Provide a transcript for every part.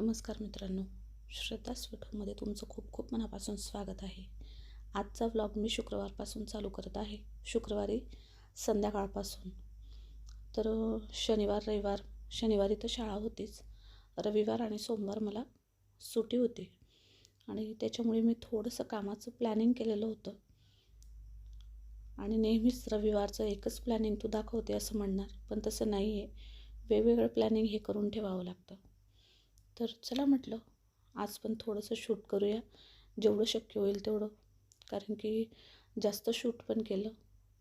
नमस्कार मित्रांनो श्रद्धा स्वीटमध्ये तुमचं खूप खूप मनापासून स्वागत आहे. आजचा व्लॉग मी शुक्रवारपासून चालू करत आहे. शुक्रवारी संध्याकाळपासून. तर शनिवार रविवार शनिवारी तर शाळा होतीच. रविवार आणि सोमवार मला सुटी होती. आणि त्याच्यामुळे मी थोडंसं कामाचं प्लॅनिंग केलेलं होतं. आणि नेहमीच रविवारचं एकच प्लॅनिंग तू दाखवते असं म्हणणार पण तसं नाही आहे वेगवेगळं प्लॅनिंग हे करून ठेवावं लागतं. तर चला म्हटलं आज पण थोडंसं शूट करूया. जेवढं शक्य होईल तेवढं. कारण की जास्त शूट पण केलं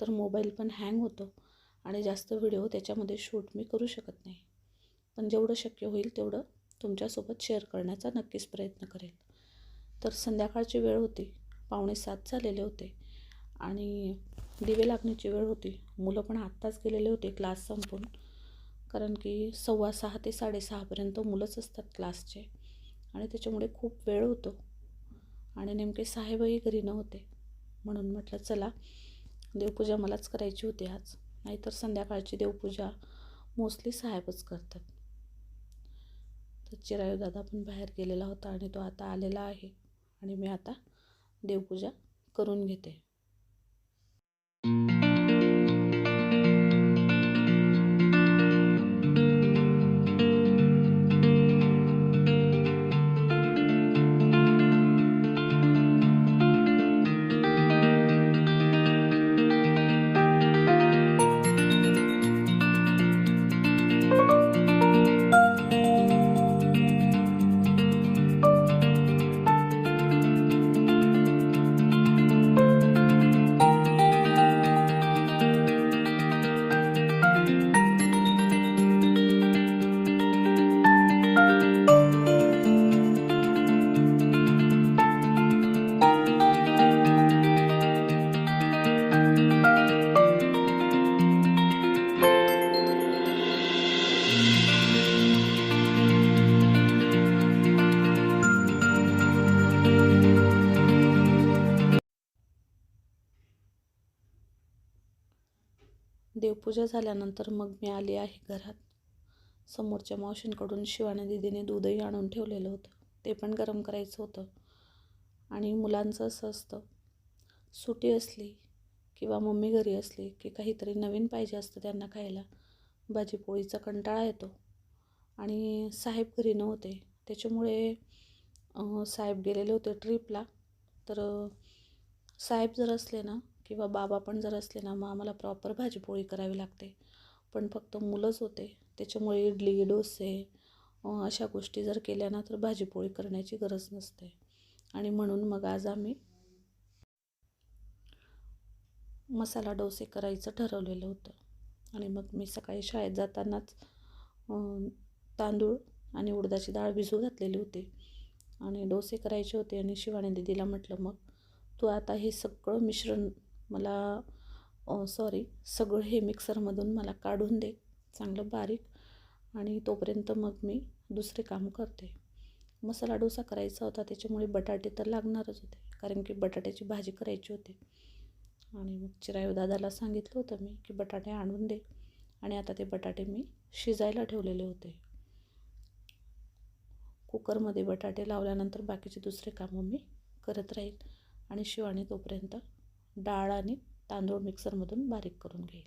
तर मोबाईल पण हँग होतो. आणि जास्त व्हिडिओ त्याच्यामध्ये शूट मी करू शकत नाही. पण जेवढं शक्य होईल तेवढं तुमच्यासोबत शेअर करण्याचा नक्कीच प्रयत्न करेल. तर संध्याकाळची वेळ होती. पावणे सात झालेले होते. आणि दिवे लागण्याची वेळ होती. मुलं पण आत्ताच गेलेले होते. क्लास संपून. कारण की सव्वा सहा ते साडेसहापर्यंत मुलंच असतात क्लासचे आणि त्याच्यामुळे खूप वेळ होतो. आणि नेमके साहेबही घरी नव्हते. म्हणून म्हटलं चला देवपूजा मलाच करायची होती आज. नाहीतर संध्याकाळची देवपूजा मोस्टली साहेबच करतात. तर चिरायू दादा पण बाहेर गेलेला होता आणि तो आता आलेला आहे. आणि मी आता देवपूजा करून घेते. पूजा झाल्यानंतर मग मी आली आहे घरात. समोरच्या मावशींकडून शिवाने दिदीने दूधही आणून ठेवलेलं होतं. ते पण गरम करायचं होतं. आणि मुलांचं असं असतं. सुटी असली किंवा मम्मी घरी असली की काहीतरी नवीन पाहिजे असतं त्यांना खायला. भाजीपोळीचा कंटाळा येतो. आणि साहेब घरी नव्हते. त्याच्यामुळे साहेब गेलेले होते ट्रिपला. तर साहेब जर असले ना किंवा बाबा पण जर असले ना मग आम्हाला प्रॉपर भाजीपोळी करावी लागते. पण फक्त मुलंच होते. त्याच्यामुळे इडली डोसे अशा गोष्टी जर केल्या ना तर भाजीपोळी करण्याची गरज नसते. आणि म्हणून मग आज आम्ही मसाला डोसे करायचं ठरवलेलं होतं. आणि मग मी सकाळी शाळेत जातानाच तांदूळ आणि उडदाची डाळ भिजू घातलेली होती. आणि डोसे करायचे होते आणि शिवाने दिदीला म्हटलं मग तू आता हे सगळं मिश्रण मला सॉरी सगळं हे मिक्सरमधून मला काढून दे चांगलं बारीक. आणि तोपर्यंत मग मी दुसरे काम करते. मसाला डोसा करायचा होता त्याच्यामुळे बटाटे तर लागणारच होते कारण की बटाट्याची भाजी करायची होती. आणि मग चिरायू दादाला सांगितलं होतं मी की बटाटे आणून दे. आणि आता ते बटाटे मी शिजायला ठेवलेले होते. कुकरमध्ये बटाटे लावल्यानंतर बाकीचे दुसरे कामं मी करत राहील आणि शिवाने तोपर्यंत डाळ आणि तांदूळ मिक्सरमधून बारीक करून घेईल.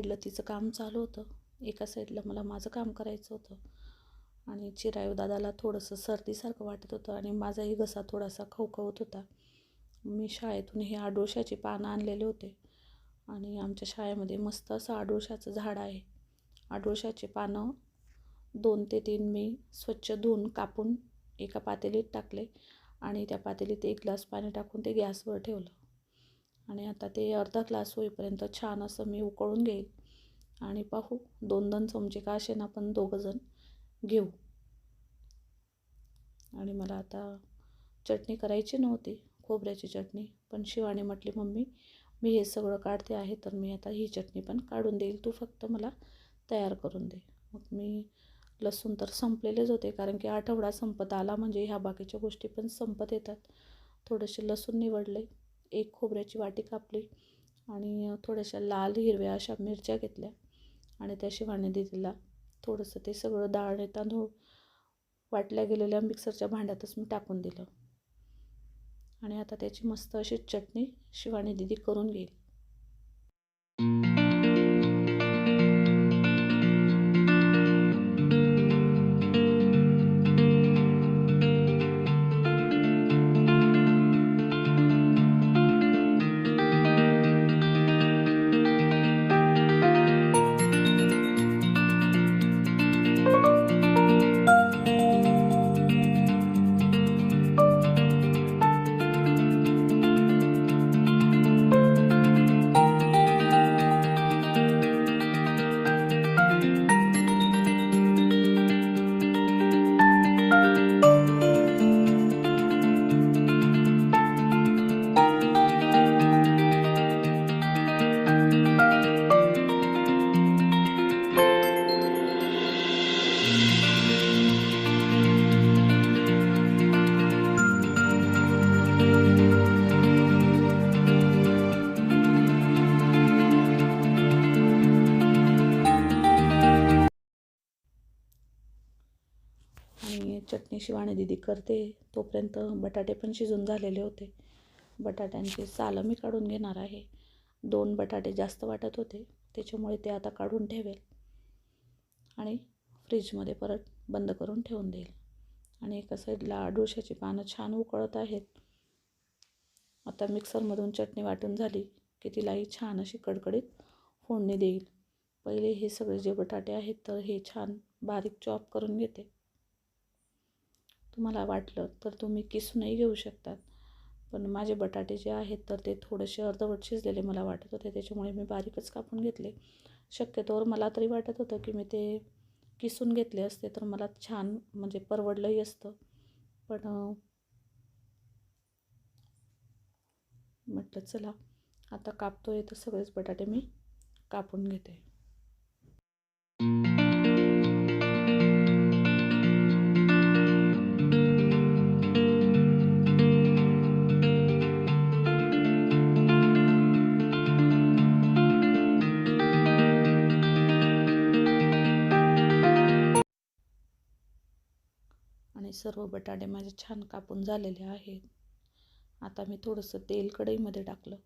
साईडला तिचं काम चालू होतं. एका साईडला मला माझं काम करायचं होतं. आणि चिरायू दादाला थोडंसं सर्दीसारखं वाटत होतं आणि माझाही घसा थोडासा खवखवत होता. मी शाळेतून हे आडोशाची पानं आणलेले होते. आणि आमच्या शाळेमध्ये मस्त असं आडोशाचं झाड आहे. आडोशाचे पानं दोन ते तीन मी स्वच्छ धुवून कापून एका पातेलीत टाकले आणि त्या पातेलीत एक ग्लास पाणी टाकून ते गॅसवर ठेवलं. आणि आता ते अर्धा ग्लास होईपर्यंत छान असं मी उकळून घेईल आणि पाहू दोन दोन चमचे का असे ना आपण दोघंजण घेऊ. आणि मला आता चटणी करायची नव्हती खोबऱ्याची चटणी. पण शिवानी म्हटली मम्मी मी हे सगळं काढते आहे तर मी आता ही चटणी पण काढून देईल. तू फक्त मला तयार करून दे. मग मी लसूण तर संपलेलेच होते कारण की आठवडा संपत आला म्हणजे ह्या बाकीच्या गोष्टी पण संपत येतात. थोडेसे लसूण निवडले. एक खोबऱ्याची वाटी कापली आणि थोड्याशा लाल हिरव्या अशा मिरच्या घेतल्या आणि त्या शिवाने दिदीला थोडंसं ते सगळं डाळ आणि तांदूळ वाटल्या गेलेल्या मिक्सरच्या भांड्यातच मी टाकून दिलं. आणि आता त्याची मस्त अशी चटणी शिवानी दिदी करून घेईल. आणि दिदी करते. तोपर्यंत बटाटे पण शिजून झालेले होते. बटाट्यांची सालं मी काढून घेणार आहे. दोन बटाटे जास्त वाटत होते. त्याच्यामुळे ते आता काढून ठेवेल. आणि फ्रीजमध्ये परत बंद करून ठेवून देईल. आणि एका साईडला आडुळशाची पानं छान उकळत आहेत. आता मिक्सरमधून चटणी वाटून झाली की तिलाही छान अशी कडकडीत फोडणी देईल. पहिले हे सगळे जे बटाटे आहेत तर हे छान बारीक चॉप करून घेते. तुम्हाला वाटलं तर तुम्ही किसूनही घेऊ शकतात. पण माझे बटाटे जे आहेत तर ते थोडेसे अर्धवट शिजलेले मला वाटत होते. त्याच्यामुळे मी बारीकच कापून घेतले. शक्यतोवर मला तरी वाटत होतं की मी ते किसून घेतले असते तर मला छान म्हणजे परवडलंही असतं. पण म्हटलं चला आता कापतोय तर सगळेच बटाटे मी कापून घेते. आणि सर्व बटाटे माझे छान कापून झालेले आहेत. आता मी थोडंसं तेल कढईमध्ये टाकलं.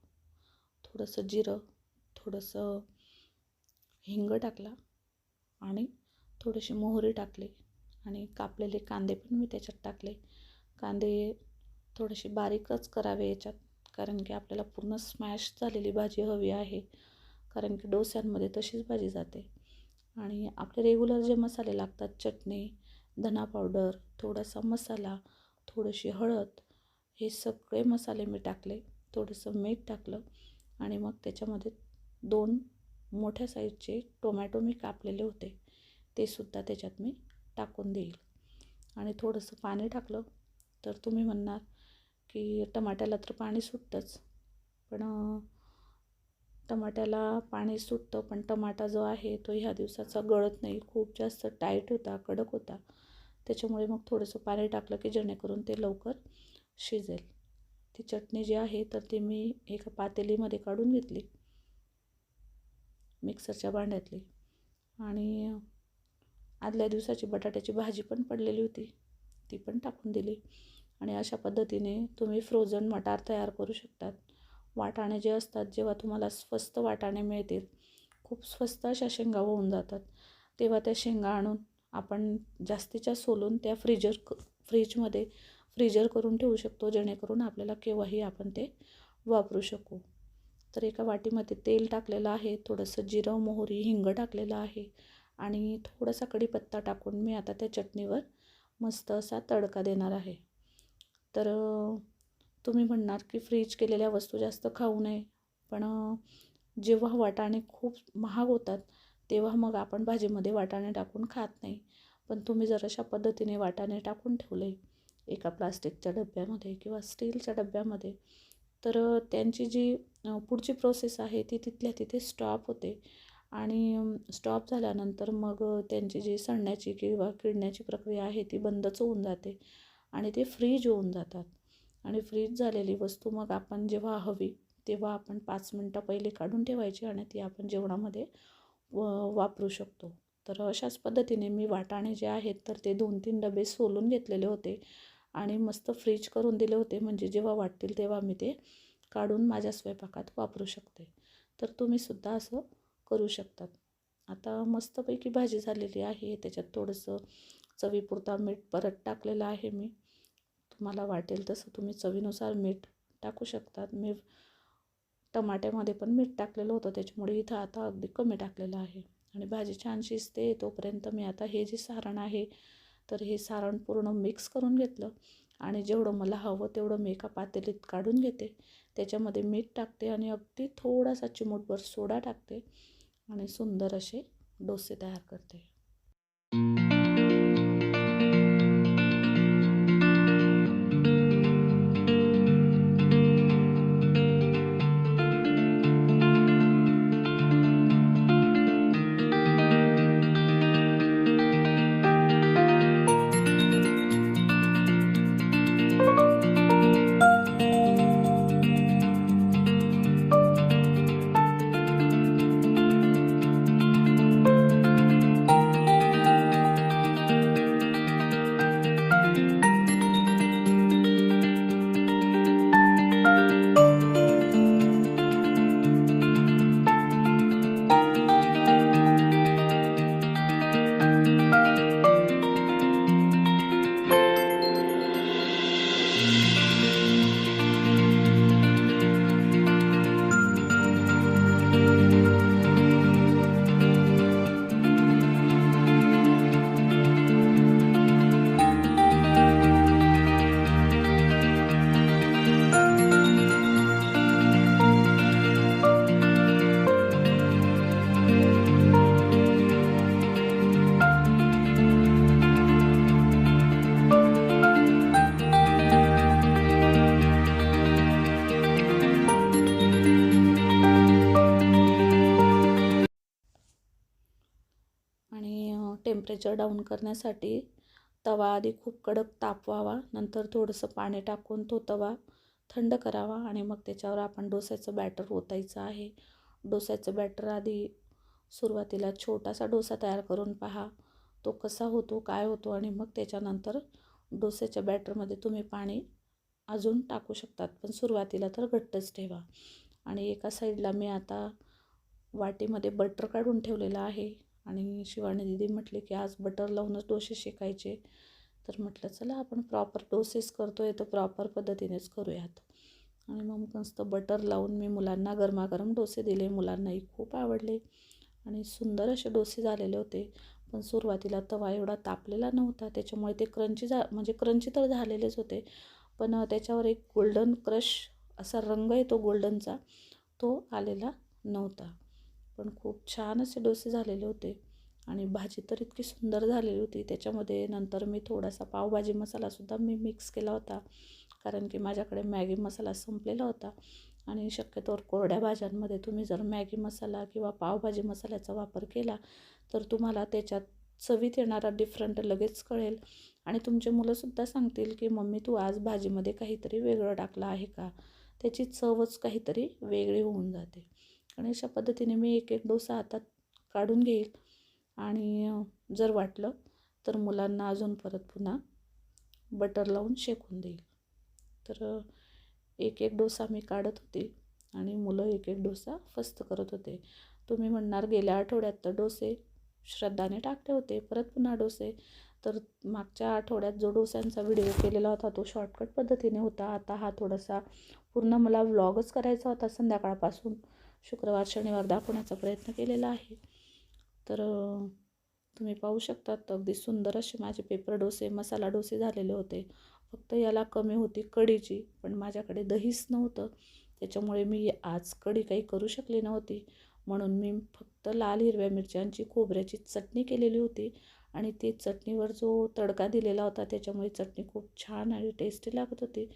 थोडंसं जिरं थोडंसं हिंग टाकला आणि थोडीशी मोहरी टाकली आणि कापलेले कांदे पण मी त्याच्यात टाकले. कांदे थोडेसे बारीकच करावे याच्यात कारण की आपल्याला पूर्ण स्मॅश झालेली भाजी हवी आहे कारण की डोस्यांमध्ये तशीच भाजी जाते. आणि आपले रेग्युलर जे मसाले लागतात चटणी धना पावडर थोडासा मसाला थोडीशी हळद हे सगळे मसाले मी टाकले. थोडंसं मीठ टाकलं आणि मग त्याच्यामध्ये दोन मोठ्या साईजचे टोमॅटो मी कापलेले होते. ते सुद्धा त्याच्यात मी टाकून देईल. आणि थोडंसं पाणी टाकलं. तर तुम्ही म्हणणार की टमाट्याला तर पाणी सुटतंच. पण टमाट्याला पाणी सुटतं. पण टमाटा जो आहे तो ह्या दिवसाचा गळत नाही. खूप जास्त टाईट होता कडक होता. त्याच्यामुळे मग थोडंसं पाणी टाकलं की जेणेकरून ते लवकर शिजेल. ती चटणी जी आहे तर ती मी एका पातेलीमध्ये काढून घेतली. मिक्सरच्या भांड्यातली. आणि आदल्या दिवसाची बटाट्याची भाजी पण पडलेली होती. ती पण टाकून दिली. आणि अशा पद्धतीने तुम्ही फ्रोझन मटार तयार करू शकतात. वाटाणे जे असतात जेव्हा तुम्हाला स्वस्त वाटाणे मिळतील खूप स्वस्त अशा शेंगा होऊन जातात. तेव्हा त्या शेंगा आणून आपण जास्तीच्या सोलून त्या फ्रीजर क फ्रीजमध्ये फ्रीजर करून ठेवू शकतो जेणेकरून आपल्याला केव्हाही आपण ते वापरू शकू. तर एका वाटीमध्ये तेल टाकलेलं आहे थोडंसं जिरं मोहरी हिंग टाकलेलं आहे आणि थोडासा कढीपत्ता टाकून मी आता त्या चटणीवर मस्त असा तडका देणार आहे. तर तुम्ही म्हणणार की फ्रीज केलेल्या वस्तू जास्त खाऊ नये पण जेव्हा वाटाणे खूप महाग होतात तेव्हा मग आपण भाजीमध्ये वाटाणे टाकून खात नाही. पण तुम्ही जर अशा पद्धतीने वाटाणे टाकून ठेवले एका प्लास्टिकच्या डब्यामध्ये किंवा स्टीलच्या डब्यामध्ये तर त्यांची जी पुढची प्रोसेस आहे ती तिथल्या तिथे स्टॉप होते. आणि स्टॉप झाल्यानंतर मग त्यांची जी सडण्याची किंवा किडण्याची प्रक्रिया आहे ती बंदच होऊन जाते आणि ते फ्रीज होऊन जातात. आणि फ्रीज झालेली वस्तू मग आपण जेव्हा हवी तेव्हा आपण पाच मिनटं पहिले काढून ठेवायची आणि ती आपण जेवणामध्ये वापरू शकतो. तर अशाच पद्धतीने मी वाटाणे जे आहेत तर ते दोन तीन डबे सोलून घेतलेले होते आणि मस्त फ्रीज करून दिले होते. म्हणजे जेव्हा वाटतील तेव्हा मी ते काढून माझ्या स्वयंपाकात वापरू शकते. तर तुम्हीसुद्धा असं करू शकतात. आता मस्तपैकी भाजी झालेली आहे. त्याच्यात थोडंसं चवीपुरता मीठ परत टाकलेलं आहे मी. तुम्हाला वाटेल तसं तुम्ही चवीनुसार मीठ टाकू शकतात. मी टमाट्यामध्ये पण मीठ टाकलेलं होतं त्याच्यामुळे इथं आता अगदी कमी टाकलेलं आहे. आणि भाजी छान शिजते तोपर्यंत मी आता हे जे सारण आहे तर हे सारण पूर्ण मिक्स करून घेतलं. आणि जेवढं मला हवं तेवढं मी एका पातेलीत काढून घेते. त्याच्यामध्ये मीठ टाकते आणि अगदी थोडासा चिमूटभर सोडा टाकते. आणि सुंदर असे डोसे तयार करते. टेम्परेचर डाऊन करण्यासाठी तवा आधी खूप कडक तापवावा. नंतर थोडंसं पाणी टाकून तो तवा थंड करावा आणि मग त्याच्यावर आपण डोस्याचं बॅटर ओतायचं आहे. डोस्याचं बॅटर आधी सुरुवातीला छोटासा डोसा तयार करून पहा. तो कसा होतो काय होतो आणि मग त्याच्यानंतर डोस्याच्या बॅटरमध्ये तुम्ही पाणी अजून टाकू शकतात. पण सुरुवातीला तर घट्टच ठेवा. आणि एका साईडला मी आता वाटीमध्ये बटर काढून ठेवलेलं आहे. आणि शिवानी दिदी म्हटले की आज बटर लावूनच डोसे शिकायचे. तर म्हटलं चला आपण प्रॉपर डोसेस करतो आहे तर प्रॉपर पद्धतीनेच करूयात. आणि मग मस्त बटर लावून मी मुलांना गरमागरम डोसे दिले. मुलांनाही खूप आवडले आणि सुंदर असे डोसे झालेले होते. पण सुरुवातीला तवा एवढा तापलेला नव्हता. त्याच्यामुळे ते क्रंची झा म्हणजे क्रंची तर झालेलेच होते. पण त्याच्यावर एक गोल्डन क्रश असा रंग येतो गोल्डनचा तो आलेला नव्हता. पण खूप छान असे डोसे झालेले होते. आणि भाजी तर इतकी सुंदर झालेली होती. त्याच्यामध्ये नंतर मी थोडासा पावभाजी मसालासुद्धा मी मिक्स केला होता. कारण की माझ्याकडे मॅगी मसाला संपलेला होता. आणि शक्यतोवर कोरड्या भाज्यांमध्ये तुम्ही जर मॅगी मसाला किंवा पावभाजी मसाल्याचा वापर केला तर तुम्हाला त्याच्यात चवीत येणारा डिफरंट लगेच कळेल. आणि तुमचे मुलंसुद्धा सांगतील की मम्मी तू आज भाजीमध्ये काहीतरी वेगळं टाकलं आहे का? त्याची चवच काहीतरी वेगळी होऊन जाते. आणि अशा पद्धतीने मी एक एक डोसा हातात काढून घेईल. आणि जर वाटलं तर मुलांना अजून परत पुन्हा बटर लावून शेकून देईल. तर एक एक डोसा मी काढत होते आणि मुलं एक एक डोसा फस्त करत होते. तुम्ही म्हणणार गेल्या आठवड्यात तर डोसे श्रद्धाने टाकले होते परत पुन्हा डोसे. तर मागच्या आठवड्यात जो डोस्यांचा व्हिडिओ केलेला होता तो शॉर्टकट पद्धतीने होता. आता हा थोडासा पूर्ण मला व्लॉगच करायचा होता संध्याकाळपासून. शुक्रवार शनिवार दाखवण्याचा प्रयत्न केलेला आहे. तर तुम्ही पाहू शकतात अगदी सुंदर असे माझे पेपर डोसे मसाला डोसे झालेले होते. फक्त याला कमी होती कढीची पण माझ्याकडे दहीच नव्हतं. त्याच्यामुळे मी आज कढी काही करू शकली नव्हती. म्हणून मी फक्त लाल हिरव्या मिरच्यांची खोबऱ्याची चटणी केलेली होती. आणि ती चटणीवर जो तडका दिलेला होता त्याच्यामुळे चटणी खूप छान आणि टेस्टी लागत होती.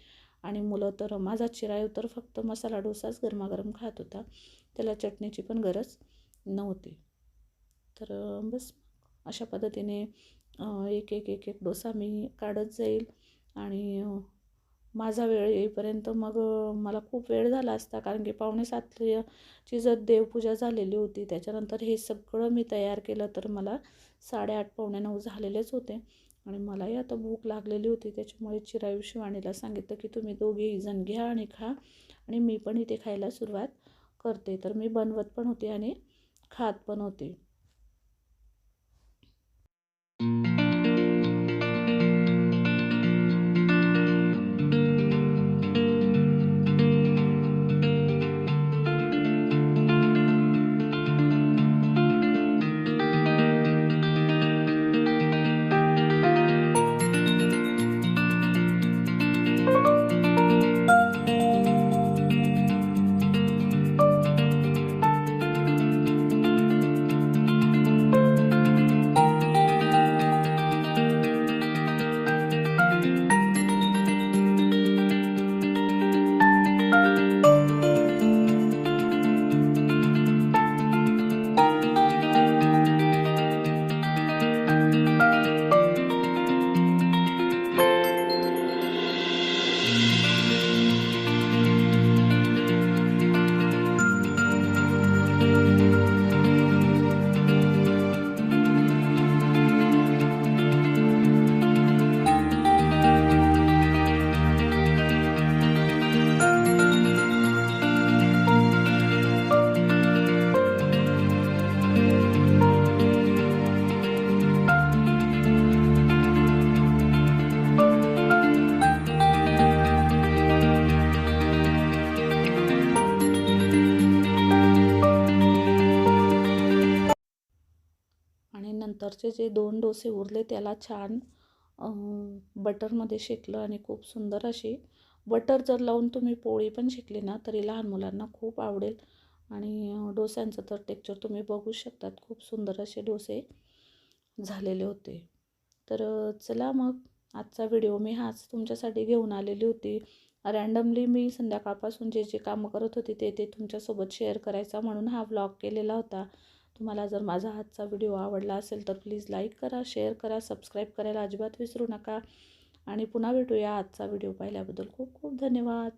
आणि मुलं तर माझा चिरायू तर फक्त मसाला डोसाच गरमागरम खात होता. त्याला चटणीची पण गरज नव्हती. तर बस अशा पद्धतीने एक एक एक एक डोसा मी काढत जाईल आणि माझा वेळ येईपर्यंत मग मला खूप वेळ झाला असता कारण की पावणे सातची जर देवपूजा झालेली होती त्याच्यानंतर हे सगळं मी तयार केलं तर मला साडेआठ पावणे नऊ झालेलेच होते. आणि मलाही आता भूक लागलेली होती त्याच्यामुळे चिरायू शिवाणीला सांगितलं की तुम्ही दोघेही जण घ्या आणि खा आणि मी पण इथे खायला सुरुवात करते. तर मी बनवत पण होते आणि खात पण होते. नंतरचे जे दोन डोसे उरले त्याला छान बटरमध्ये शेकलं आणि खूप सुंदर अशी बटर जर लावून तुम्ही पोळी पण शेकली ना तरी लहान मुलांना खूप आवडेल. आणि डोस्यांचं तर टेक्चर तुम्ही बघू शकतात खूप सुंदर असे डोसे झालेले होते. तर चला मग आजचा व्हिडिओ मी हाच तुमच्यासाठी घेऊन आलेली होती. रँडमली मी संध्याकाळपासून जे जे कामं करत होते ते ते तुमच्यासोबत शेअर करायचा म्हणून हा व्लॉग केलेला होता. तुम्हाला जर माझा आजचा व्हिडिओ आवडला असेल तर प्लीज लाईक करा शेअर करा सबस्क्राईब करायला अजिबात विसरू नका. आणि पुन्हा भेटूया आजचा व्हिडिओ पाहिल्याबद्दल खूप खूप धन्यवाद.